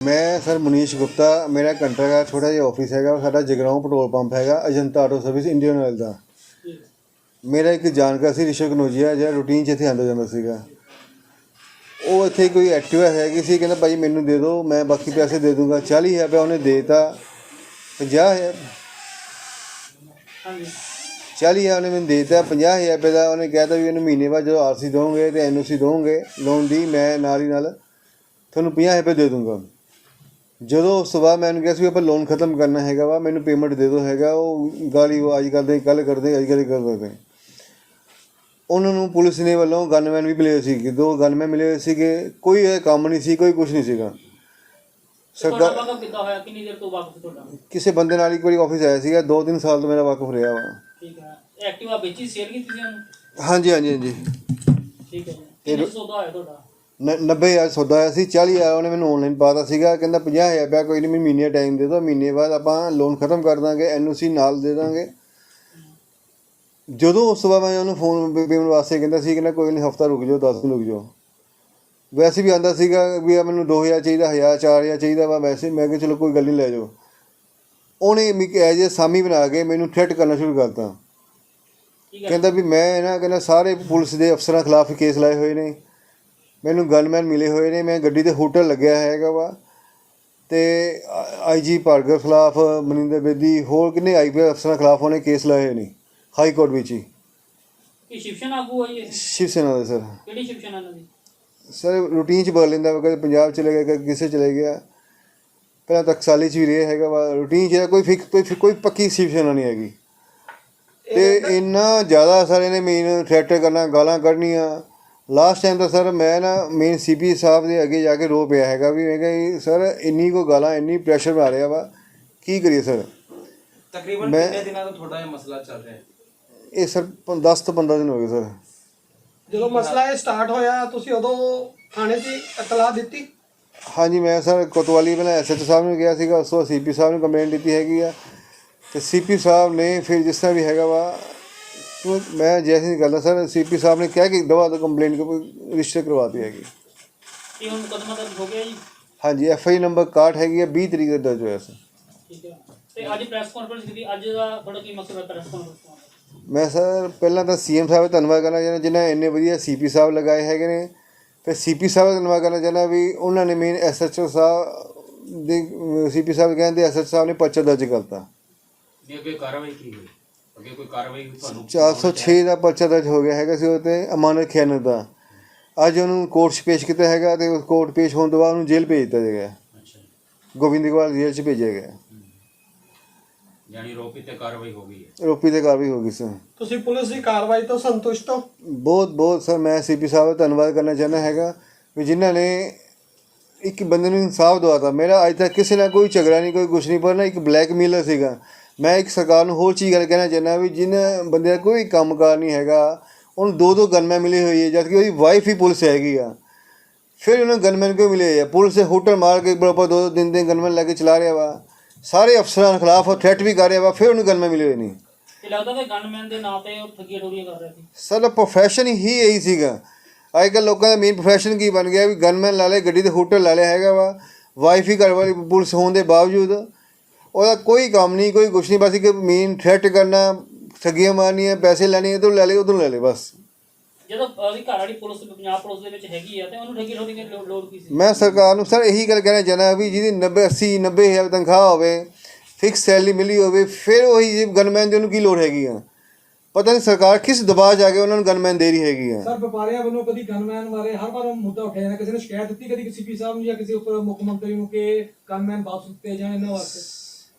ਮੈਂ ਸਰ ਮਨੀਸ਼ ਗੁਪਤਾ ਮੇਰਾ ਕੰਟਰਾ ਦਾ ਛੋਟਾ ਜਿਹਾ ਆਫਿਸ ਹੈਗਾ ਸਾਡਾ ਜਗਰਾਉਂ ਪੈਟਰੋਲ ਪੰਪ ਹੈਗਾ Ajanta auto service Indian oil ਦਾ। ਮੇਰਾ ਇੱਕ ਜਾਣਕਾਰ ਸੀ ਰਿਸ਼ਵ ਕਨੋਜੀਆ ਜਿਹੜਾ ਰੂਟੀਨ 'ਚ ਇੱਥੇ ਆਉਂਦਾ ਜਾਂਦਾ ਸੀਗਾ। ਉਹ ਇੱਥੇ ਕੋਈ ਐਕਟਿਵਾ ਹੈਗੀ ਸੀ ਕਹਿੰਦਾ ਭਾਈ ਮੈਨੂੰ ਦੇ ਦਿਓ ਮੈਂ ਬਾਕੀ ਪੈਸੇ ਦੇ ਦੂੰਗਾ 40000 ਰੁਪਇਆ ਉਹਨੇ ਦੇਤਾ 50000 ਹਾਂਜੀ। 40000 ਉਹਨੇ ਮੈਨੂੰ ਦੇਤਾ 50000 ਰੁਪਏ ਦਾ ਉਹਨੇ ਕਹਿਤਾ ਵੀ ਇਹਨੂੰ ਮਹੀਨੇ ਬਾਅਦ ਜਦੋਂ ਆਰਸੀ ਦੋਗੇ ਤੇ ਐਨਓਸੀ ਦੋਗੇ ਲੋਨ ਦੀ ਮੈਂ ਨਾਲ ਹੀ ਨਾਲ ਤੁਹਾਨੂੰ 50000 ਰੁਪਏ ਦੇ ਦੂੰਗਾ। ਜਦੋਂ ਉਸ ਤੋਂ ਬਾਅਦ ਮੈਂ ਉਹਨੂੰ ਕਿਹਾ ਸੀ ਆਪਾਂ ਲੋਨ ਖਤਮ ਕਰਨਾ ਹੈਗਾ ਵਾ ਮੈਨੂੰ ਪੇਮੈਂਟ ਦੇ ਦਿਓ ਹੈਗਾ ਉਹ ਗਾਲੀ ਉਹ ਅੱਜ ਕਰਦੇ ਕੱਲ ਕਰਦੇ ਅੱਜ ਕੱਲ੍ਹ ਕਰ ਕਰਦੇ। ਉਹਨਾਂ ਨੂੰ ਪੁਲਿਸ ਨੇ ਵੱਲੋਂ ਗਨਮੈਨ ਵੀ ਮਿਲੇ ਸੀ ਦੋ ਗਨਮੈਨ ਮਿਲੇ ਸੀਗੇ ਕੋਈ ਇਹ ਕੰਮ ਨਹੀਂ ਸੀ ਕੋਈ ਕੁਝ ਨਹੀਂ ਸੀਗਾ। ਸਰਕਾਰ ਵਾਕਫ ਕਿੱਦਾਂ ਹੋਇਆ? ਕਿੰਨੀ ਦੇਰ ਤੋਂ ਵਾਕਫ ਤੁਹਾਡਾ? ਕਿਸੇ ਬੰਦੇ ਨਾਲ ਹੀ ਕੋਈ ਆਫਿਸ ਆਇਆ ਸੀਗਾ ਦੋ ਤਿੰਨ ਸਾਲ ਤੋਂ ਮੇਰਾ ਵਾਕਫ ਰਿਹਾ ਵਾ। ਠੀਕ ਹੈ। ਐਕਟਿਵਾ ਵੇਚੀ ਸੇਲ ਕੀਤੀ ਸੀ ਉਹਨੂੰ? ਹਾਂਜੀ ਹਾਂਜੀ ਹਾਂਜੀ। ਠੀਕ ਹੈ ਜੀ। ਕਿੰਨੇ ਸੌਦਾ ਹੋਇਆ ਤੁਹਾਡਾ? ਨ- 90000 ਸੌਦਾ ਆਇਆ ਸੀ 40000 ਉਹਨੇ ਮੈਨੂੰ ਆਨਲਾਈਨ ਪਾਤਾ ਸੀਗਾ ਕਹਿੰਦਾ 50000 ਰੁਪਇਆ ਕੋਈ ਨਹੀਂ ਮੈਨੂੰ ਮਹੀਨੇ ਟਾਈਮ ਦੇ ਦਿਓ ਮਹੀਨੇ ਬਾਅਦ ਆਪਾਂ ਲੋਨ ਖਤਮ ਕਰ ਦਾਂਗੇ ਐਨਓਸੀ ਨਾਲ ਦੇ ਦਾਂਗੇ। ਜਦੋਂ ਉਸ ਤੋਂ ਬਾਅਦ ਮੈਂ ਉਹਨੂੰ ਫੋਨ ਪੇਮੈਂਟ ਵਾਸਤੇ ਕਹਿੰਦਾ ਸੀ ਕਹਿੰਦਾ ਕੋਈ ਨਹੀਂ ਹਫਤਾ ਰੁਕ ਜਾਓ 10 ਦਿਨ ਰੁਕ ਜਾਓ। ਵੈਸੇ ਵੀ ਆਂਦਾ ਸੀਗਾ ਵੀ ਆ ਮੈਨੂੰ 2000 ਚਾਹੀਦਾ 1000 4000 ਚਾਹੀਦਾ ਵਾ ਵੈਸੇ ਮੈਂ ਕਿਹਾ ਚਲੋ ਕੋਈ ਗੱਲ ਨਹੀਂ ਲੈ ਜਾਓ। ਉਹਨੇ ਮਿਕ ਐਜ ਸਾਮੀ ਬਣਾ ਕੇ ਮੈਨੂੰ ਥ੍ਰੈਟ ਕਰਨਾ ਸ਼ੁਰੂ ਕਰਤਾ। ਕਹਿੰਦਾ ਵੀ ਮੈਂ ਨਾ ਕਹਿੰਦਾ ਸਾਰੇ ਪੁਲਿਸ ਦੇ ਅਫਸਰਾਂ ਖਿਲਾਫ ਕੇਸ ਲਾਏ ਹੋਏ ਨੇ। ਮੈਨੂੰ ਗਨਮੈਨ ਮਿਲੇ ਹੋਏ ਨੇ ਮੈਂ ਗੱਡੀ ਤੇ ਹੋਟਲ ਲੱਗਿਆ ਹੈਗਾ ਵਾ ਤੇ ਆਈਜੀ ਭਾਰਗਵ ਖਿਲਾਫ ਮਨਿੰਦਰ ਬੇਦੀ ਹੋਰ ਕਿੰਨੇ ਆਈਪੀਐਸ ਅਫਸਰਾਂ ਖਿਲਾਫ ਉਹਨੇ ਕੇਸ ਲਾਏ ਹੋਏ ਨੇ ਹਾਈ ਕੋਰਟ ਵਿੱਚ ਹੀ। ਕੀ ਸ਼ਿਵਸੈਨਾ ਆਗੂ ਹੈ? ਸ਼ਿਵ ਸੈਨਾ ਦੇ ਸਰ। ਕਿਹੜੀ ਸ਼ਿਵਸੈਨਾ ਇਹਨਾਂ ਦੀ? ਸਰ ਰੂਟੀਨ ਚ ਬਦਲ ਲੈਂਦਾ ਵਾ, ਕਦੇ ਪੰਜਾਬ ਚਲੇ ਗਿਆ ਕਦੇ ਕਿਸੇ ਚਲੇ ਗਿਆ। ਪਹਿਲਾਂ ਟਕਸਾਲੀ ਚ ਵੀ ਰਿਹਾ ਹੈਗਾ ਵਾ। ਰੂਟੀਨ ਚ ਕੋਈ ਫਿਕਸ ਕੋਈ ਪੱਕੀ ਸ਼ਿਵ ਸੈਨਾ ਨਹੀਂ ਹੈਗੀ। ਤੇ ਇੰਨਾ ਜ਼ਿਆਦਾ ਸਰ ਇਹਨੇ ਮੇਨ ਥ੍ਰੈਟ ਕਰਨਾ ਗਾਲਾਂ ਕੱਢਣੀਆਂ। ਲਾਸਟ ਟਾਈਮ ਤਾਂ ਸਰ ਮੈਂ ਨਾ ਮੇਨ ਸੀਪੀ ਸਾਹਿਬ ਦੇ ਅੱਗੇ ਜਾ ਕੇ ਰੋ ਪਿਆ ਹੈਗਾ ਵੀ ਮੈਂ ਕਿਹਾ ਜੀ, ਸਰ ਇੰਨੀ ਕੋ ਗਾਲਾਂ ਇੰਨੀ ਪ੍ਰੈਸ਼ਰ ਮਾਰ ਰਿਹਾ ਵਾ ਕੀ ਕਰੀਏ ਸਰ ਤਕਰੀਬਨ ਕਿੰਨੇ ਦਿਨਾਂ ਤੋਂ ਤੁਹਾਡਾ ਇਹ ਮਸਲਾ ਚੱਲ ਰਿਹਾ ਹੈ। ਇਹ ਸਰ 10 ਤੋਂ 15 ਦਿਨ ਹੋ ਗਏ ਸਰ ਜਦੋਂ ਮਸਲਾ ਇਹ ਸਟਾਰਟ ਹੋਇਆ ਤੁਸੀਂ ਉਦੋਂ ਥਾਣੇ 'ਚ ਇਤਲਾਹ ਦਿੱਤੀ? ਹਾਂਜੀ ਮੈਂ ਸਰ ਕੋਤਵਾਲੀ ਪਹਿਲਾਂ ਐਸਐਚ ਸਾਹਿਬ ਨੂੰ ਗਿਆ ਸੀਗਾ ਉਸ ਤੋਂ ਸੀਪੀ ਸਾਹਿਬ ਨੂੰ ਕੰਪਲੇਂਟ ਦਿੱਤੀ ਹੈਗੀ ਆ। ਤੇ ਸੀਪੀ ਸਾਹਿਬ ਨੇ ਫਿਰ ਜਿਸ ਤਰ੍ਹਾਂ ਵੀ ਹੈਗਾ ਵਾ ਮੈਂ ਜੈਸੇ ਹੀ ਗੱਲ ਸਰ ਸੀਪੀ ਸਾਹਿਬ ਨੇ ਕਿਹਾ ਕਿ ਦਵਾ ਤੋਂ ਕੰਪਲੇਂਟ ਰਜਿਸਟਰ ਕਰਵਾਤੀ ਹੈਗੀ। ਇਹ ਹੁਣ ਮੁਕੱਦਮਾ ਦਰਜ ਹੋ ਗਿਆ ਜੀ? ਹਾਂਜੀ ਐਫ ਆਈ ਨੰਬਰ 61 ਹੈਗੀ ਆ 20 ਤਰੀਕ ਦਾ ਦਰਜ ਹੋਇਆ ਸਰ ਠੀਕ ਹੈ। ਤੇ ਅੱਜ ਪ੍ਰੈਸ ਕਾਨਫਰੰਸ ਕੀਤੀ ਅੱਜ ਦਾ ਤੁਹਾਡਾ ਕੀ ਮਕਸਦ ਹੈ ਪ੍ਰੈਸ ਕਾਨਫਰੰਸ ਦਾ? ਮੈਂ ਸਰ ਪਹਿਲਾਂ ਤਾਂ ਸੀਐਮ ਸਾਹਿਬ ਦਾ ਧੰਨਵਾਦ ਕਰਨਾ ਚਾਹੁੰਦਾ ਜਿਨ੍ਹਾਂ ਇੰਨੇ ਵਧੀਆ ਸੀਪੀ ਸਾਹਿਬ ਲਗਾਏ ਹੈਗੇ ਨੇ। ਫਿਰ ਸੀਪੀ ਸਾਹਿਬ ਦਾ ਧੰਨਵਾਦ ਕਰਨਾ ਚਾਹੁੰਦਾ ਵੀ ਉਹਨਾਂ ਨੇ ਮੇਨ ਐਸਐਚਓ ਸਾਹਿਬ ਦੇ ਸੀਪੀ ਸਾਹਿਬ ਕਹਿੰਦੇ ਐਸਐਚ ਸਾਹਿਬ ਨੇ ਪਰਚਾ ਦਰਜ ਕਰਤਾ। ਦੀ ਅੱਗੇ ਕਾਰਵਾਈ ਕੀ ਹੋਈ? ਅੱਗੇ ਕੋਈ ਕਾਰਵਾਈ ਤੁਹਾਨੂੰ? 406 ਦਾ ਪਰਚਾ ਦਰਜ ਹੋ ਗਿਆ ਹੈਗਾ ਸੀ ਉਹ ਤੇ ਅਮਾਨਤ ਖਿਆਨਤ ਦਾ। ਅੱਜ ਉਹਨੂੰ ਕੋਰਟ 'ਚ ਪੇਸ਼ ਕੀਤਾ ਹੈਗਾ ਤੇ ਉਸ ਕੋਰਟ ਪੇਸ਼ ਹੋਣ ਤੋਂ ਬਾਅਦ ਉਹਨੂੰ ਜੇਲ੍ਹ ਭੇਜ ਦਿੱਤਾ ਗਿਆ ਅੱਛਾ ਗੋਬਿੰਦਗਵਾਲ ਜੇਲ੍ਹ 'ਚ ਭੇਜਿਆ ਗਿਆ। ਯਾਨੀ ਰੋਪੀ ਤੇ ਕਾਰਵਾਈ ਹੋ ਗਈ ਹੈ? ਰੋਪੀ ਤੇ ਕਾਰਵਾਈ ਹੋ ਗਈ ਸਰ ਤੁਸੀਂ ਪੁਲਿਸ ਦੀ ਕਾਰਵਾਈ ਤੋਂ ਸੰਤੁਸ਼ਟ ਹੋ? ਬਹੁਤ ਬਹੁਤ ਸਰ ਮੈਂ ਸੀਪੀ ਸਾਹਿਬ ਦਾ ਧੰਨਵਾਦ ਕਰਨਾ ਚਾਹੁੰਦਾ ਹੈਗਾ ਵੀ ਜਿਨ੍ਹਾਂ ਨੇ ਇੱਕ ਬੰਦੇ ਨੂੰ ਇਨਸਾਫ ਦਵਾਤਾ। ਮੇਰਾ ਅੱਜ ਤੱਕ ਕਿਸੇ ਨਾਲ ਕੋਈ ਝਗੜਾ ਨਹੀਂ ਕੋਈ ਕੁਛ ਨਹੀਂ ਪਰ ਨਾ ਇੱਕ ਬਲੈਕਮੇਲਰ ਸੀਗਾ। ਮੈਂ ਇੱਕ ਸਰਕਾਰ ਨੂੰ ਹੋਰ ਚੀਜ਼ ਗੱਲ ਕਹਿਣਾ ਚਾਹੁੰਦਾ ਵੀ ਜਿਨ੍ਹਾਂ ਬੰਦੇ ਦਾ ਕੋਈ ਕੰਮਕਾਰ ਨਹੀਂ ਹੈਗਾ ਉਹਨੂੰ ਦੋ ਦੋ ਗਨਮੈਨ ਮਿਲੇ ਹੋਈ ਹੈ ਜਦਕਿ ਉਹਦੀ ਵਾਈਫ ਹੀ ਪੁਲਿਸ ਹੈਗੀ ਆ। ਫਿਰ ਉਹਨੂੰ ਗਨਮੈਨ ਕਿਉਂ ਮਿਲੇ ਆ? ਪੁਲਿਸ ਦੇ ਹੋਟਲ ਮਾਰ ਕੇ ਬਰਾਬਰ ਦੋ ਦੋ ਦਿਨ ਦਿਨ ਗਨਮੈਨ ਲੈ ਕੇ ਚਲਾ ਰਿਹਾ ਵਾ। ਸਾਰੇ ਅਫਸਰਾਂ ਖਿਲਾਫ ਉਹ ਥ੍ਰੈਟ ਵੀ ਕਰ ਰਿਹਾ ਵਾ ਫਿਰ ਉਹਨੂੰ ਗਨਮੈਨ ਮਿਲੇ ਹੋਏ ਨਹੀਂ ਇਹ ਲੱਗਦਾ ਕਿ ਗਨਮੈਨ ਦੇ ਨਾਂ ਤੇ ਉਹ ਠੱਗੀਆਂ ਠੋਰੀਆਂ ਕਰ ਰਿਹਾ ਸੀ। ਸਰ ਪ੍ਰੋਫੈਸ਼ਨ ਹੀ ਇਹੀ ਸੀਗਾ। ਅੱਜ ਕੱਲ੍ਹ ਲੋਕਾਂ ਦਾ ਮੇਨ ਪ੍ਰੋਫੈਸ਼ਨ ਕੀ ਬਣ ਗਿਆ ਵੀ ਗਨਮੈਨ ਲਾ ਲਿਆ ਗੱਡੀ ਤੇ ਹੋਟਲ ਲਾ ਲਿਆ ਹੈਗਾ ਵਾ। ਵਾਈਫ ਹੀ ਘਰ ਵਾਲੀ ਪੁਲਿਸ ਹੋਣ ਦੇ ਬਾਵਜੂਦ ਉਹਦਾ ਕੋਈ ਕੰਮ ਨਹੀਂ ਕੋਈ ਕੁਛ ਨਹੀਂ ਬਸ ਇੱਕ ਮੇਨ ਥ੍ਰੈਟ ਕਰਨਾ ਠੱਗੀਆਂ ਮਾਰਨੀਆਂ ਪੈਸੇ ਲੈਣੇ ਇਧਰੋਂ ਲੈ ਲੈ ਉਧਰੋਂ ਲੈ ਲੈ ਬਸ। ਜਦੋਂ ਉਹਦੀ ਘਰ ਵਾਲੀ ਪੁਲਿਸ ਪੰਜਾਬ ਪੁਲਿਸ ਦੇ ਵਿੱਚ ਹੈਗੀ ਆ ਤੇ ਉਹਨੂੰ ਠੱਗੀ ਠੋਰੀ ਦੀ ਲੋੜ ਲੋੜ ਕੀ ਸੀ? ਮੈਂ ਸਰਕਾਰ ਨੂੰ ਸਰ ਇਹੀ ਗੱਲ ਕਹਿਣਾ ਚਾਹੁੰਦਾ ਵੀ ਜਿਹਦੀ 90 80 90 ਹਜ਼ਾਰ ਤਨਖਾਹ ਹੋਵੇ ਫਿਕਸ ਸੈਲਰੀ ਮਿਲੀ ਹੋਵੇ ਫਿਰ ਉਹੀ ਗਨਮੈਨ ਦੀ ਉਹਨੂੰ ਕੀ ਲੋੜ ਹੈਗੀ ਆ? ਪਤਾ ਨਹੀਂ ਸਰਕਾਰ ਕਿਸ ਦਬਾਅ ਆ ਕੇ ਉਹਨਾਂ ਨੂੰ ਗਨਮੈਨ ਦੇ ਰਹੀ ਹੈਗੀ ਆ। ਸਰ ਵਪਾਰੀਆਂ ਵੱਲੋਂ ਕਦੀ ਗਨਮੈਨ ਬਾਰੇ ਹਰ ਵਾਰ ਮੁੱਦਾ ਉਠਾਇਆ ਜਾਂਦਾ ਕਿਸੇ ਨੇ ਸ਼ਿਕਾਇਤ ਦਿੱਤੀ ਕਦੀ ਕਿਸੇ ਪੀ ਸਾਹਿਬ ਨੂੰ ਜਾਂ ਕਿਸੇ ਉੱਪਰ ਮੁੱਖ ਮੰਤਰੀ ਨੂੰ ਕਿ ਗਨਮੈਨ ਵਾਪਸ ਦਿੱਤੇ ਜਾਣ ਇਹਨਾਂ ਵਾਸਤੇ?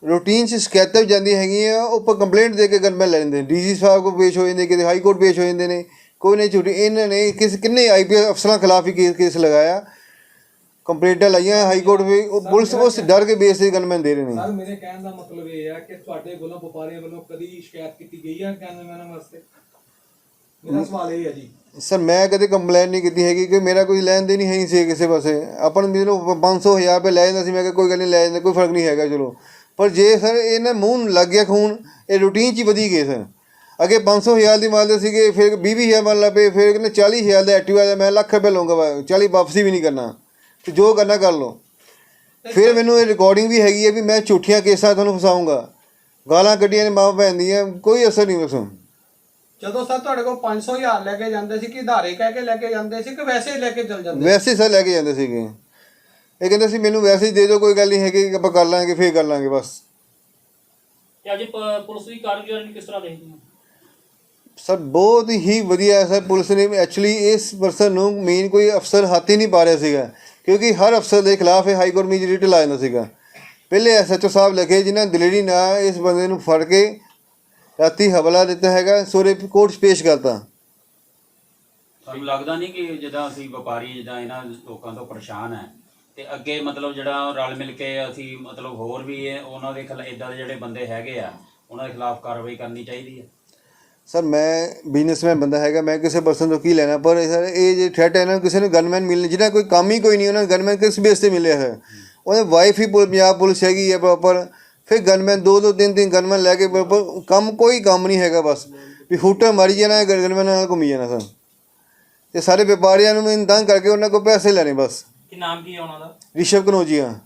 ਰੂਟੀਨ 'ਚ ਸ਼ਿਕਾਇਤਾਂ ਵੀ ਜਾਂਦੀਆਂ ਹੈਗੀਆਂ ਉੱਪਰ ਕੰਪਲੇਂਟ ਦੇ ਕੇ ਗਨਮੈਨ ਲੈ ਲੈਂਦੇ ਨੇ। ਡੀਜੀ ਸਾਹਿਬ ਕੋਲ ਪੇਸ਼ ਹੋ ਜਾਂਦੇ ਕਿਤੇ ਹਾਈ ਕੋਰਟ ਪੇਸ਼ ਹੋ ਜਾਂਦੇ ਨੇ ਕੋਈ ਨਹੀਂ ਝੂਠੀ ਇਹਨਾਂ ਨੇ ਕਿਸ ਕਿੰਨੇ ਆਈਪੀਐਸ ਅਫਸਰਾਂ ਖਿਲਾਫ ਹੀ ਕੇਸ ਕੇਸ ਲਗਾਇਆ। ਕੰਪਲੇਂਟਾਂ ਲਾਈਆਂ ਹਾਈ ਕੋਰਟ ਵੀ ਉਹ ਪੁਲਿਸ ਉਸ ਡਰ ਕੇ ਬੇਸ ਤੇ ਗਨਮੈਨ ਦੇ ਰਹੇ ਨੇ। ਸਰ ਮੇਰੇ ਕਹਿਣ ਦਾ ਮਤਲਬ ਇਹ ਹੈ ਕਿ ਤੁਹਾਡੇ ਵੱਲੋਂ ਵਪਾਰੀਆਂ ਵੱਲੋਂ ਕਦੀ ਸ਼ਿਕਾਇਤ ਕੀਤੀ ਗਈ ਹੈ ਗਨਮੈਨਾਂ ਵਾਸਤੇ? ਮੇਰਾ ਸਵਾਲ ਇਹ ਹੈ ਜੀ। ਸਰ ਮੈਂ ਕਦੇ ਕੰਪਲੇਨ ਨਹੀਂ ਕੀਤੀ ਹੈਗੀ ਕਿ ਮੇਰਾ ਕੋਈ ਲੈਣ ਦੇਣ ਹੀ ਹੈ ਨਹੀਂ ਸੀ ਕਿਸੇ ਪਾਸੇ। ਆਪਾਂ ਨੂੰ ਮੈਨੂੰ 500 ਹਜ਼ਾਰ ਰੁਪਏ ਲੈ ਜਾਂਦਾ ਸੀ ਮੈਂ ਕਿਹਾ ਕੋਈ ਗੱਲ ਨਹੀਂ ਲੈ ਜਾਂਦਾ ਕੋਈ ਫ਼ਰਕ ਨਹੀਂ ਹੈਗਾ ਚਲੋ। ਪਰ ਜੇ ਸਰ ਇਹਨਾਂ ਮੂੰਹ ਨੂੰ ਲੱਗ ਗਿਆ ਖੂਨ ਇਹ ਰੂਟੀਨ 'ਚ ਹੀ ਵਧੀ ਗਏ ਸਰ। ਅੱਗੇ 500 ਹਜ਼ਾਰ ਦੀ ਮਾਲਦੇ ਸੀਗੇ ਫਿਰ 20 ਹਜ਼ਾਰ ਮੰਨ ਲਾ ਪਏ ਫਿਰ ਕਹਿੰਦੇ 40 ਹਜ਼ਾਰ ਦਾ ਐਕਟਿਵਾ ਦਾ ਮੈਂ ਲੱਖ ਰੁਪਏ ਲਵਾਂਗਾ 40 ਵਾਪਸੀ ਵੀ ਨਹੀਂ ਕਰਨਾ। ਤੇ ਜੋ ਕਰਨਾ ਕਰ ਲਓ। ਫਿਰ ਮੈਨੂੰ ਇਹ ਰਿਕਾਰਡਿੰਗ ਵੀ ਹੈਗੀ ਹੈ ਵੀ ਮੈਂ ਝੂਠੀਆਂ ਕੇਸਾਂ ਤੁਹਾਨੂੰ ਫਸਾਉਂਗਾ। ਗਾਲਾਂ ਕੱਢੀਆਂ ਨੇ ਮਾਂ ਭੈਣ ਦੀਆਂ ਕੋਈ ਅਸਰ ਨਹੀਂ ਉਸ ਜਦੋਂ ਸਰ ਤੁਹਾਡੇ ਕੋਲ 500 ਹਜ਼ਾਰ ਲੈ ਕੇ ਜਾਂਦੇ ਸੀ ਕਿ ਆਧਾਰੇ ਕਹਿ ਕੇ ਲੈ ਕੇ ਜਾਂਦੇ ਸੀ ਕਿ ਵੈਸੇ ਹੀ ਲੈ ਕੇ ਚਲ ਜਾਂਦੇ ਵੈਸੇ ਹੀ ਸਰ ਲੈ ਕੇ ਜਾਂਦੇ ਸੀਗੇ। ਇਹ ਕਹਿੰਦੇ ਸੀ ਮੈਨੂੰ ਵੈਸੇ ਹੀ ਦੇ ਦਿਓ ਕੋਈ ਗੱਲ ਨਹੀਂ ਹੈਗੀ ਆਪਾਂ ਕਰ ਲਾਂਗੇ ਫੇਰ ਕਰ ਲਾਂਗੇ ਬਸ। ਤੇ ਅੱਜ ਪ- ਪੁਲਿਸ ਦੀ ਕਾਰਗੁਜ਼ਾਰੀ ਨੂੰ ਕਿਸ ਤਰ੍ਹਾਂ ਦੇਖਦੇ ਹੋ? ਸਰ ਬਹੁਤ ਹੀ ਵਧੀਆ ਹੈ ਸਰ। ਪੁਲਿਸ ਨੇ ਐਕਚੁਅਲੀ ਇਸ ਪਰਸਨ ਨੂੰ ਮੇਨ ਕੋਈ ਅਫਸਰ ਹੱਥ ਹੀ ਨਹੀਂ ਪਾ ਰਿਹਾ ਸੀਗਾ ਕਿਉਂਕਿ ਹਰ ਅਫਸਰ ਦੇ ਖਿਲਾਫ ਇਹ ਹਾਈ ਕੋਰਟ ਵਿੱਚ ਰਿਟ ਲਾ ਜਾਂਦਾ ਸੀਗਾ। ਪਹਿਲੇ ਐਸਐਚਓ ਸਾਹਿਬ ਲਿਖੇ ਜਿਨ੍ਹਾਂ ਦਲੇਰੀ ਨਾਲ ਇਸ ਬੰਦੇ ਨੂੰ ਫੜ ਕੇ ਰਾਤੀ ਹਵਾਲਾ ਦਿੱਤਾ ਹੈਗਾ ਸੋਰੇ ਕੋਰਟ 'ਚ ਪੇਸ਼ ਕਰਤਾ। ਤੁਹਾਨੂੰ ਲੱਗਦਾ ਨਹੀਂ ਕਿ ਜਿੱਦਾਂ ਅਸੀਂ ਵਪਾਰੀ ਜਿੱਦਾਂ ਇਹਨਾਂ ਲੋਕਾਂ ਤੋਂ ਪਰੇਸ਼ਾਨ ਹੈ ਤੇ ਅੱਗੇ ਮਤਲਬ ਜਿਹੜਾ ਰਲ ਮਿਲ ਕੇ ਅਸੀਂ ਮਤਲਬ ਹੋਰ ਵੀ ਇਹ ਉਹਨਾਂ ਦੇ ਖਿਲਾਫ ਇਦਾਂ ਦੇ ਜਿਹੜੇ ਬੰਦੇ ਹੈਗੇ ਆ, ਉਹਨਾਂ ਦੇ ਖਿਲਾਫ ਕਾਰਵਾਈ ਕਰਨੀ ਚਾਹੀਦੀ ਹੈ ਸਰ, ਮੈਂ ਬਿਜ਼ਨਸਮੈਨ ਬੰਦਾ ਹੈਗਾ, ਮੈਂ ਕਿਸੇ ਪਰਸਨ ਤੋਂ ਕੀ ਲੈਣਾ, ਪਰ ਸਰ, ਇਹ ਜੇ ਥ੍ਰੈਟ ਹੈ ਨਾ, ਕਿਸੇ ਨੂੰ ਗਨਮੈਨ ਮਿਲਣੇ ਜਿਹਨਾਂ ਕੋਈ ਕੰਮ ਹੀ ਕੋਈ ਨਹੀਂ, ਉਹਨਾਂ ਨੂੰ ਗਨਮੈਨ ਕਿਸ ਬੇਸ ਤੇ ਮਿਲਿਆ ਹੈ ਉਹਦੇ ਵਾਈਫ ਹੀ ਪੰਜਾਬ ਪੁਲਿਸ ਹੈਗੀ ਹੈ ਪ੍ਰੋਪਰ ਫਿਰ ਗਨਮੈਨ ਦੋ ਦੋ ਤਿੰਨ ਤਿੰਨ ਗਨਮੈਨ ਲੈ ਕੇ ਪ੍ਰੋਪਰ ਕੰਮ, ਕੋਈ ਕੰਮ ਨਹੀਂ ਹੈਗਾ ਬਸ। ਵੀ ਹੂਟਰ ਮਾਰੀ ਜਾਣਾ ਗਨਮੈਨ ਨਾਲ ਘੁੰਮੀ ਜਾਣਾ ਸਰ। ਤੇ ਸਾਰੇ ਵਪਾਰੀਆਂ ਨੂੰ ਮੈਂ ਤੰਗ ਕਰਕੇ ਉਹਨਾਂ ਕੋਲ ਪੈਸੇ ਲੈਣੇ ਬਸ। ਕੀ ਨਾਮ ਕੀ ਹੈ ਉਹਨਾਂ ਦਾ? ਰਿਸ਼ਵ ਕਨੋਜੀਆ।